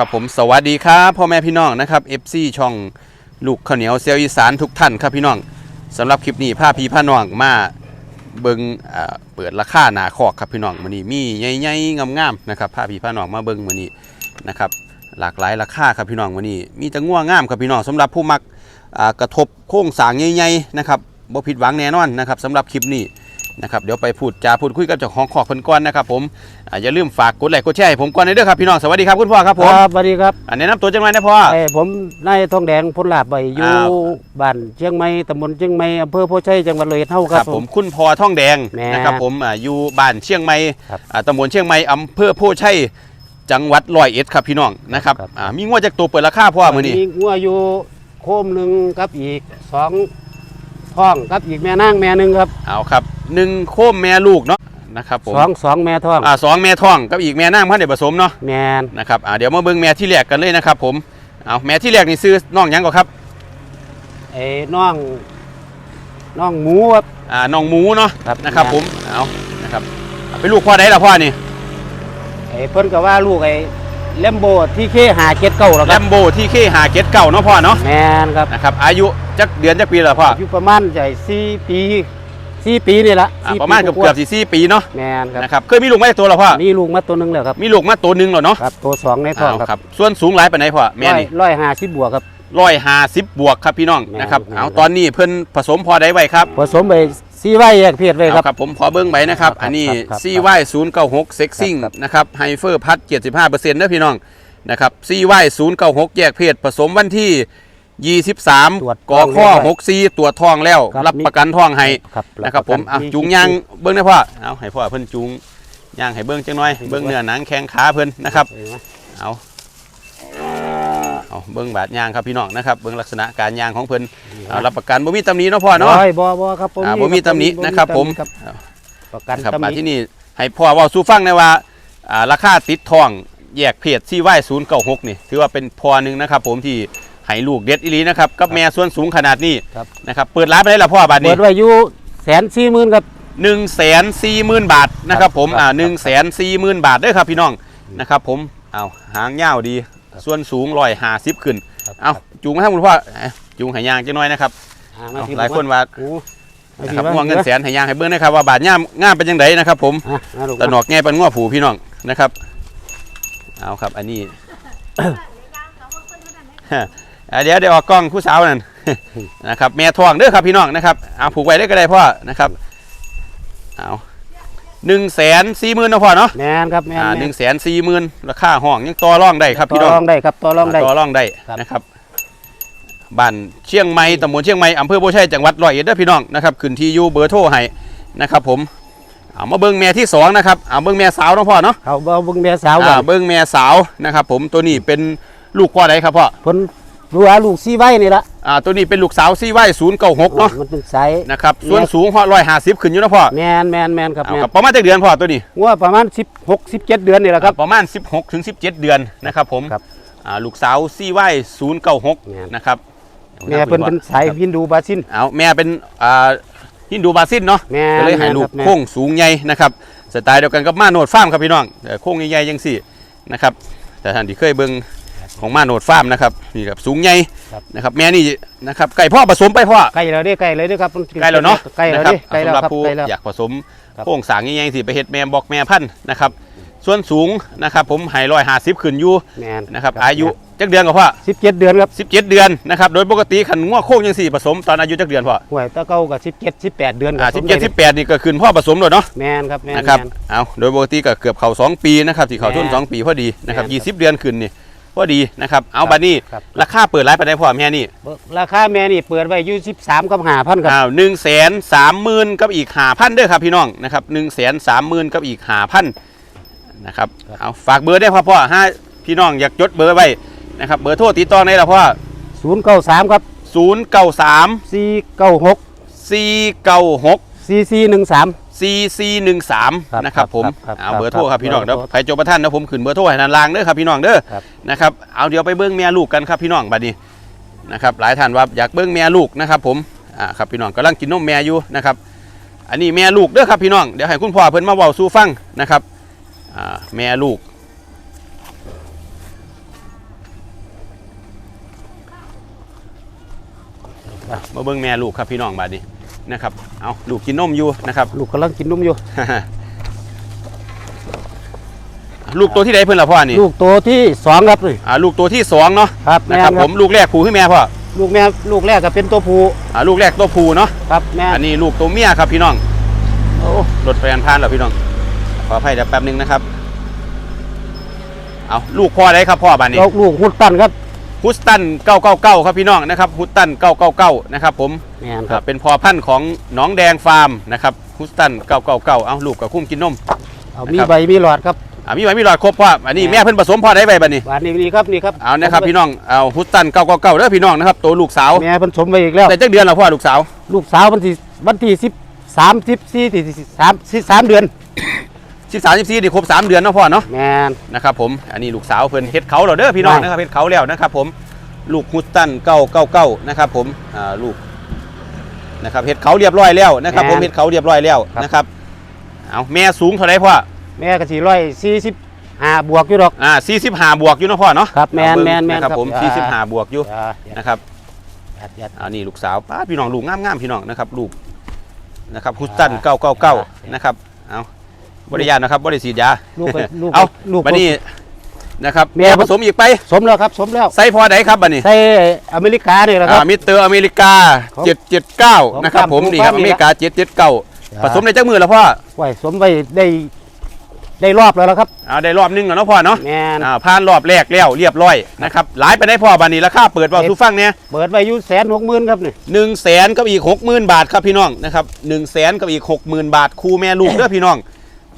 ครับผมสวัสดีครับพ่อแม่พี่น้องนะครับ FC ช่องลูกข้าวเหนียวเซลอีสานทุกท่านครับพี่น้องสำหรับคลิปนี้พาพี่พาน้องมาเบิงอ่าเปิดราคาหนาคอกครับพี่น้องมือนี้มีใหญ่ๆงามๆนะครับพาพี่พาน้องมาเบิงมือนี้นะครับหลากหลายราคาครับพี่น้องมือนี้ มีแต่ง่วงงามครับพี่น้องสำหรับผู้มักกระทบโค้งสางใหญ่ๆนะครับบ่ผิดหวังแน่นอนนะครับสำหรับคลิปนี้ นะครับเดี๋ยวไปพูดจาพูดคุยกับเจ้าของคอกเพิ่นก่อนนะครับผมอ่าอย่าลืมฝากกดไลค์กดแชร์ให้ผมก่อนเด้อครับพี่น้องสวัสดีครับคุณพ่อครับผมครับสวัสดีครับอันแนะนำตัวจังไรนะพ่อไอ้ผมนายทองแดงพลลาบใบอยู่อ้าวบ้านเชียงใหม่ตำบลเชียงใหม่อำเภอโพชัยจังหวัดเลยเท่าคครัรับบผมคุณพ่อท่องแดงแม่นะครับผมอ่าอยู่บ้านเชียงใหม่ครับอ่าตำบลเชียงใหม่อำเภอโพชัยจังหวัดร้อยเอ็ดครับพี่น้องนะครับครับ อ่ามีงวดจากตัวเปิดราคาพ่อมือนี้มีงัวอยู่โคมหนึ่งครับอีกสองท้องครับอีกแม่นางแม่หนึ่งครับเอาครับ หนึ่งโคมแม่ลูกเนาะนะครับผมสองสองแม่ท้องอ่าสองแม่ท้องกับอีกแม่นางพันเดผสมเนาะแมนนะครับอ่าเดี๋ยวมาเบิ่งแม่ที่แรกกันเลยนะครับผมเอาแม่ที่แรกนี่ซื้อน้องหยังก่อนครับไอ้น้องน้องหมูครับอ่าน้องหมูเนาะครับนะครับแม่ผมเอานะครับเอาเป็นลูกพ่อได้ละพ่อนี่ไอ้เพิ่นก็ว่าลูกไอ้เลมโบที่เคหาเจ็ดเก้าแล้วแลครับมโบที่เคหาเกตเก่าเนาะพ่อเนาะแมนครับนะครับอายุจักเดือนจักปีละพ่ออยู่ประมาณใหญ่สี่ปี สี่ปีนี่ละอ่าสี่ประมาณเกือบว่เกือบสี่สี่ปีเนาะแมนครับนะครับเคยมีลูกไหมาจากตัวเหรอพ่อมีลูกมาตัวหนึงแล้วครับมีลูกมาตัวหนึ่งเหรอเนาะครับตัวสองในท้องเอาครับครับส่วนสูงหลายปานไหนพ่อแม่นี่ ร้อยห้าสิบบวกครับ ร้อยห้าสิบบวกครับพี่น้องแม่นนะครับแม่นเอาตอนนี้เพิ่นผสมพอได้ไว้ครับผสมไปซีไว้แยกเพศไว้ครับเอาครับผมขอเบิ้งไปนะครับ ครับอันนี้ ครับครับซีไวศูนย์เก้าหกเซ็กซิ่งครับ นะครับไฮเฟอร์พัดเจ็ดสิบห้าเปอร์เซ็นต์นะพี่น้องนะครับซีไวศูนย์เก้าหกแยกเพศผสมวันที่ ยี่สิบสามตรวจกอข้อท้องเรียบร้อยหกซีตรวจทองแล้ว ครับรับประกันทองให้ครับนะครับผมอะมีจูงยางเบิ้งได้พ่อเอาให้พ่อเพิ่นจูงยางให้เบิ้งจังหน่อยเบิ้งเนื้อหนังแข้งขาเพิ่นนะครับ เห็นไหมเอาเอาเบิ้งบาดยางครับพี่น้องนะครับเบิ้งลักษณะการยางของเพิ่นเอารับประกันบ่มีตำหนิเนาะพ่อเนาะบ่อยบ่บ่ครับผมอ่าบ่มีตำหนินะครับผมครับประกันครับตำหมานิที่นี่ให้พ่อเว่าสู่ฟังในอยว่าอ่าราคาติดทองแยกเพจซีไว้ศูนย์เก้าหกนี่ ถือว่าเป็นพอหนึ่งนะครับผมที่ ให้ลูกเด็ดอีหลีนะครับกับแม่ส่วนสูงขนาดนี้ครับ นะครับเปิดร้านไปได้ละพ่อบาทเปินี้ดไว้อยู่แสนสี่หมื่นครับหนึ่งแสนสี่หมื่นบาทนะครับ ผมครับอ่าหนึ่งแสนสี่หมื่นบาทเด้อครับพี่น้องนะครับ ผมเอาหางยาวดี ส่วนสูงร้อยห้าสิบขึ้นครับเอาจูงมาให้คุณพ่อเอ้ยจูงใหายางจังน้อยนะครับอ่มาเอาที่หลายคนว่าโอ้มานะที่ครับว่าง่วงเงินแสนใหายางให้เบิ้งนะครับว่าบาทย่ามง่ามเป็นยังไงนะครับ ผมอะมาลูกตะหนอกแง่เป็นง้อผูพี่น้องนะครับ เอาครับอันนี้ อ่าเดี๋ยวเดี๋ยวออกกล้องผู้สาวนั่น นะครับแม่ทองเด้อครับพี่น้องนะครับเอาผูกไว้ได้ก็ได้พ่อนะครับเอาหนึ่งแสนสี่หมื่นนะพ่อเนาะแมนครับแมนอ่าหแม่นึ่งแสนสี่หมื่นราคาห้องยังต่อรองได้ครับพี่น้ต่ออง รองได้ครับต่อรองได้ ต่อรองได้ครับ นะครับบ้านเชียงใหม่ตำบลเชียงใหม่อำเภอโพชัยจังหวัดร้อยเอ็ดเด้อพี่น้องนะครับขึ้นที่อยู่เบอร์โทรให้นะครับผมเอามาเบิ้งแม่ที่สองนะครับเอาเบิ้งแม่สาวเนาะพ่อเนาะเขาเบาเบิ่งแม่สาวอ่ากันเบิ้งแม่สาวนะครับผมตัวนี้เป็นลูกพ่อใดครับพ่อเพิ่นรู้ว่าลูกซีไว้นี่ละอ่าตัวนี้เป็นลูกสาวซีไว้ศูนย์เก้าหกเนาะมันเป็นสายนะครับส่วนสูงพ่อร้อยห้าสิบขึ้นอยู่นะพ่อแมนแมนแมนครับเอาแมนกับประมาณจักเดือนพ่อตัวนี้งัวประมาณ16 17 เดือนนี่แหละครับ ประมาณ 16ถึง17 เดือนนะครับผมครับอ่าลูกสาวซีไว้ศูนย์เก้าหกแม่น นะครับแม่เพิ่นเป็นสายฮินดูบาซิน เอาแม่เป็นอ่าฮินดูบาซินเนาะแม่ก็เลยให้ลูกแม่นครับโค้งสูงใหญ่นะครับสไตล์เดียวกันกับมาโนดฟาร์มครับพี่น้องแต่โค้งใหญ่ๆยังสี่นะครับแต่ท่านที่เคยเบิ่ง ของมาโนดฟาร์มนะครับนี่ครับสูงใหญ่ครับ นะครับแม่นี่นะครับไก่พ่อผสมไปพ่อใกล้แล้วเด้ใกล้เลยเด้อครับมันใกล้แล้วเนาะใกล้แล้วนะครับเด้ใกล้สำแล้วหรับครับผู้ใกล้แล้วอยากผสมครับ โค้งสร้างใหญ่ๆสิไปเฮ็ดแม่บอกแม่พันธุ์นะครับ ส่วนสูงนะครับผมให้ร้อยห้าสิบขึ้นอยู่แมนนะครับอายุจักเดือนกับพ่อ17เดือนครับสิบเจ็ดเดือนนะครับโดยปกติขันง้อโค้งยังสี่ผสมตอนอายุจักเดือนพ่อห่วยตะเก้ากับ17 18เดือนอ่าสสิบมเจ็ดได้สิบแปดนี่ก็ขึ้นพ่อผสมเลยเนาะ แมนครับแมนนะครับ แม่เอาโดยปกติก็เกือบเขาสองปีนะครับที่เขาทุนแม่สองปีพอดีนะครับแม่ยี่คสิรับบเดือนขึ้นนี่ พอดีนะครับ เอาครับบัดนี้ครับ ราคาเปิดร้านไปได้พ่อแม่นี่ราคาแม่นี่เปิดไว้อยู่13กับ5,000ครับ อ้าวหนึ่งแสนสามหมื่นกับอีกหาพันเด้อครับพี่น้องนะครับหนึ่งแสนสามหมื่นกับอีกหาพันนะครับครับ เอาฝากเบอร์ได้พ่อพ่อห้าพี่น้องอยากจดเบอร์ไว้นะครับเบอร์โทรติดต่อในละพ่อ093ครับศูนย์เก้าสาม496สี่เก้าหก4413ซีซีหนึ่งสาม ซีซีหนึ่งสามนะครับผมเอาเบอร์โทรครับพี่น้องเดี๋ยวใครโจประท่านนะผมขึ้นเบอร์โทรให้นานลางเด้อครับพี่น้องเด้อนะครับเอาเดี๋ยวไปเบิ้งแม่ลูกกันครับพี่น้องบัดนี้นะครับหลายท่านว่าอยากเบิ้งแม่ลูกนะครับผมอ่าครับพี่น้องกำลังกินนมแม่อยู่นะครับอันนี้แม่ลูกเด้อครับพี่น้องเดี๋ยวให้คุณพ่อเพิ่นมาเว้าสู่ฟังนะครับอ่าแม่ลูกมาเบิ้งแม่ลูกครับพี่น้องบัดนี้ นะครับ เอาลูกกินนมอยู่นะครับลูกกำลังกินนมอยู่ ลูกตัวที่ใดเพิ่นละพ่อนี่ลูกตัวที่สองครับนี่อ่าลูกตัวที่สองเนาะครับนะแม่ครับนผมลูกแรกผูขึ้นแม่พ่อลูกแม่ลูกแรกก็เป็นตัวผู้อ่าลูกแรกตัวผูเนาะครับแม่อันนี้ลูกตัวเมียครับพี่น้องโอ้รถไฟอันพานแล้วพี่น้อง ขออภัยเดี๋ยวแป๊บหนึงนะครับ เอาลูกพ่อได้ครับพ่อบาดนี้ลูกลูกหุดตันครับ ฮุสตัน 999 ครับพี่น้องนะครับฮุสตัน 999 นะครับผมแม่นคอ่ารับ เป็นพอพันธุ์ของหนองแดงฟาร์มนะครับฮุสตัน 999 เอาลูกกับคุ้มกินนม เอามีนะครับ ใบมีหลอดครับ อ่ามีไว้มีหลอดครบพ่ออันนี้แม่เพิ่นผสมพ่อได้ใบบัดนี้ บานนี้นี่ครับนี่ครับเอานะครับพี่น้อง เอาฮุสตัน 999เด้อพี่น้องนะครับตัวลูกสาว แม่เพิ่นสมไปอีกแล้ว แต่จักเดือนแล้วพ่อลูกสาว ลูกสาววันที่วันที่สิบสามสิบสี่ที่สามสิบสามเดือน 13 14นี่ครบสามเดือนเนาะพ่อเนาะแม่นนะครับผมอันนี้ลูกสาวเพิ่นเฮ็ดเขาแล้วเด้อพี่น้องได้นะครับเฮ็ดเขาแล้วนะครับผมลูกฮุสตัน999นะครับผมอ่าลูกนะครับเฮ็ดเขาเรียบร้อยแล้วนะครับผมเฮ็ดเขาเรียบร้อยแล้วนะครับเอาแม่สูงเท่าไหร่พ่อแม่ก็สี่ร้อยสี่สิบห้าบวกอยู่ดอกอ่า45บวกอยู่เนาะพ่อเนาะครับแม่นเอาเงแม่นแม่นนะครับครับผมอ่า45บวกอยู่อ่านะครับยัดยัดอันนี้ลูกสาวป้าดพี่น้องลูกงามๆพี่น้องนะครับลูกนะครับฮุสตัน999นะครับเอา บริยานนะครับบริสีดยาลูกก็ลูกเอาลูกบัดนี้นะครับแม่ แม่ผสมอีกไป สมแล้วครับสมแล้วไซส์พอใดครับบัดนี้ใส่อเมริกาเนี่ยแหละครับ อ่ามิสเตอร์อเมริกา ของ779 นะครับของผมกัมพูนี่ครับชาอเมริกา 779 ผสมในจักมือแล้วพ่อไว้สมไว้ได้ได้รอบแล้วละครับเอาได้รอบนึงแล้วเนาะพ่อเนาะแม่นอ่าผ่านรอบแรกแล้วเรียบร้อยนะครับหลายไปได้พ่อบัดนี้ราคาเปิดว่าทุกฟังเนี่ย เปิดไว้อยู่แสนหกหมื่นครับนี่ หนึ่งแสนกับอีกหกหมื่นบาทครับพี่น้องนะครับหนึ่งแสนกับอีกหกหมื่นบาทครูแม่ลูกเด้อพี่น้อง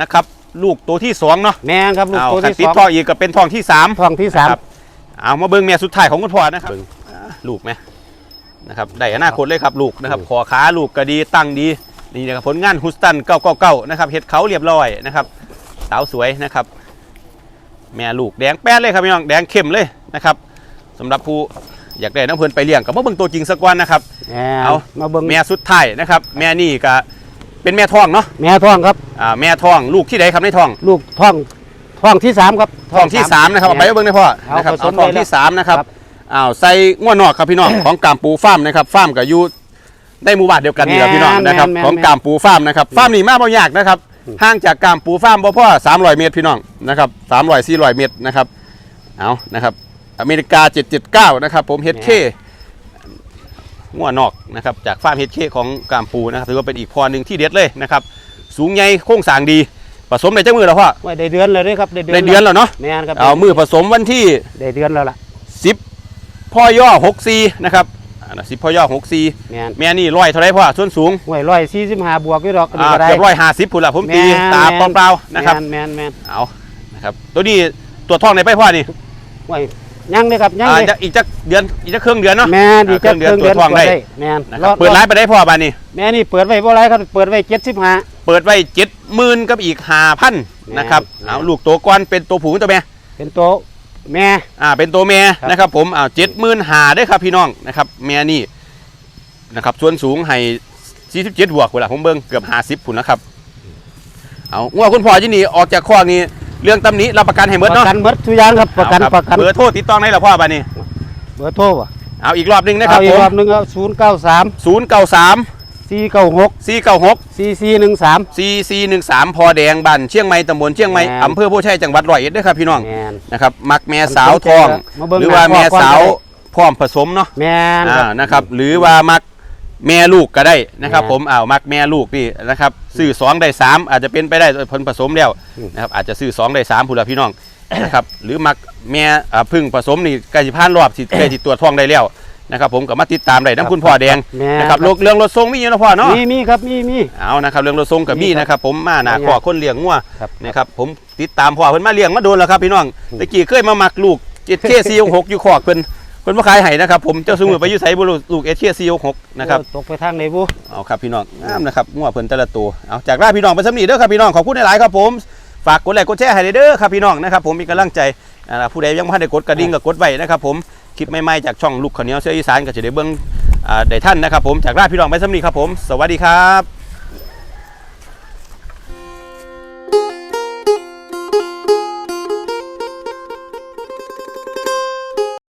นะครับ ลูกตัวที่สองเนาะแม่นครับลูกเอาตัวขันที่ติดสองพ่ออีกก็เป็นทองที่สามท้องที่สามครับเอามาเบิ้งแม่สุดท้ายของคุณพ่อนะครับอ่าลูกไหมนะครับได้อนาคตเลยครับลูกนะครับขอขาลูกก็ดีตั้งดีนี่นะครับผลงานฮุสตัน999นะครับเฮ็ดเขาเรียบร้อยนะครับสาวสวยนะครับ แม่ลูกแดงแป้นเลยครับพี่น้องแดงเข้มเลยนะครับสำหรับผู้อยากได้น้ำเพลินไปเลี้ยงก็มาเบิ่งตัวจริงสักวันนะครับ แม่นเอามาเบิ่ง แม่สุดท้ายนะครับ แม่นี่ก็ เป็นแม่ท้องเนาะแม่ท้องครับอ่าแม่ท้องลูกที่ใดครับในท้อง ลูกท้องท้องที่สามครับท้องที่สามนะครับเอาไปเบิ่งได้พ่อเอานะครับผสเอามท้องได้แล้วที่สามนะครับครับอ้าวใส่ง้วนนอกครับพี่น้องของกามปูฟาร์มนะครับฟาร์มกับยูได้หมู่บ้านเดียวกันนี่แหละพี่น้องแม่นนะครับแม่นของแม่นกามปูฟาร์มนะครับฟาร์มนี่มาบ่ยากนะครับห่างจากกามปูฟาร์มบ่พ่อ300เมตรพี่น้องนะครับ300 400เมตรนะครับเอานะครับอเมริกา779นะครับผมเฮดเค ง้วนอกนะครับจากฟาร์มเฮดเคของกามปูนะครับถือว่าเป็นอีกพอหนึ่งที่เด็ดเลยนะครับสูงใหญ่โค้งสร้างดีผสมในเจ้ามือแล้วพ่อไว้ได้เดือนเลยเด้อครับได้เดือนในเดือนแล้วเนาะแม่นครับเอามือผสมวันที่ได้เดือนแล้วล่ะสิบพ่อย่อหกซีนะครับสิบพ่อย่อหกซีแม่นแม่นี่ร้อยเท่าไรพ่อส่วนสูงไว้ร้อยสี่สิบห้าบวกอยู่ดอกอันนี้อ่าก็ได้เกือบร้อยห้าสิบพุ่นละผมตีแม่นตาแม่นเปล่าๆนะครับแม่นแม่นเอานะครับตัวนี้ตัวทองในไปพ่อนี่ไว้ยั งเลยครับยังอ่าเลยจะอีกจักเดือนอีกจักเครื่องเดือนเนาะ แม่นอีกจักอ่าเครื่องเดือนตัวทองได้เปิแม่นนะครับเปิดร้านไปได้พ่อบานนี่แม่นี่เปิดไว้บ่ไรครับเปิดไว้เจ็ดสิบห้า เปิดไว้เจ็ดหมื่นกับอีกห้าพันแม่นนะครับแม่น เอาลูกตัวก้อนเป็นตัวผู้ตัวแม่เป็นตัวแม่ อ่าเป็นตัวแม่ครับ นะครับ ผมอ่าเจ็ดหมื่นหาได้อครับพี่น้องนะครับแม่นี่นะครับส่วนสูงให้สี่สิบเจ็ดบวกเวลาผมเบิ้งเกือบห้าสิบพุ่นนะครับเอาว่าคุณพ่อที่นี่ออกจากข้อนี้ เรื่องตำหนี้รับประกันให้หมดปเนาะระกันหมดทุกอย่างครับประกันเอาคประกันเบอร์โทรติดต่อได้หรอพ่อบ้านี้ เบอร์โทรว่ะเอาอีกรอบหนึงนะครับเอาอีผกมรอบหนึงเอาศูนย์เก้าสามศูนย์เก้าสามสี่เก้าหกสี่เก้าหก สี่สี่หนึ่งสามสี่สี่หนึ่งสามพอแดงบ้านเชียงใหม่ตำบลเชียงใหม่แม่น อำเภอโพชัยจังหวัดร้อยเอ็ดเด้อครับพี่น้องแม่นนะครับมักแม่สาวทอง มาเบิ่งหรือว่าหน้าแม่พ่อก่อนสาวก็ได้พร้อมผสมเนาะแม่นคอ่ารับนะครับหรือว่ามัก แม่ลูกก็ได้นะครับแม่ผมอ้าวมักแม่ลูกนี่นะครับซื้อสองได้สามอาจจะเป็นไปได้โดยผลผสมแล้วอืมนะครับอาจจะซื้อสองได้สามผู้ละพี่น้องนะครับหรือมักแม่อ่าพึ่งผสมนี่ใกล้สิผ่านรอบสิใกล้สิตรวจท้องได้แล้วนะครับผมก็มาติดตามได้น้ำคุณพ่อแดงแม่นะครับโรคเรื่องรถทรงมีอยู่นะพ่อเนาะมีมีครับมีมีเอานะครับเรื่องรถทรงกับมีมีครับนะครับผมมาหนาไม่ขอยากคนเลี้ยงงัวครับนะครับผมติดตามพ่อเพิ่นมาเลี้ยงมาโดนแล้วครับพี่น้องอืมตะกี้เคยมามักลูกเจ็ดเคซีหกอยู่ขอกเพิ่น เพิ่นมาขายให้นะครับผมเจ้าสมือไปอยู่ไสบ่รู้ลูกเอชเคซีหกนะครับตกไปทางไหนบุเอาครับพี่น้องงามนะครับงัวเพิ่นแต่ละตัวเอาจากราพี่น้องไปสำนีเด้อครับพี่น้องขอบคุณหลายๆครับผมฝากกดไลค์กดแชร์ให้เด้อครับพี่น้องนะครับผมมีกำลังใจอ่าผู้ใดยังไม่ได้กดกระดิ่งก็กดไว้นะครับผมคลิปใหม่ๆจากช่องลูกข้าวเหนียวเสื้ออีสานก็จะได้เบิ่งอ่าได้ท่านนะครับผมจากราพี่น้องไปสำนีครับผม สวัสดีครับ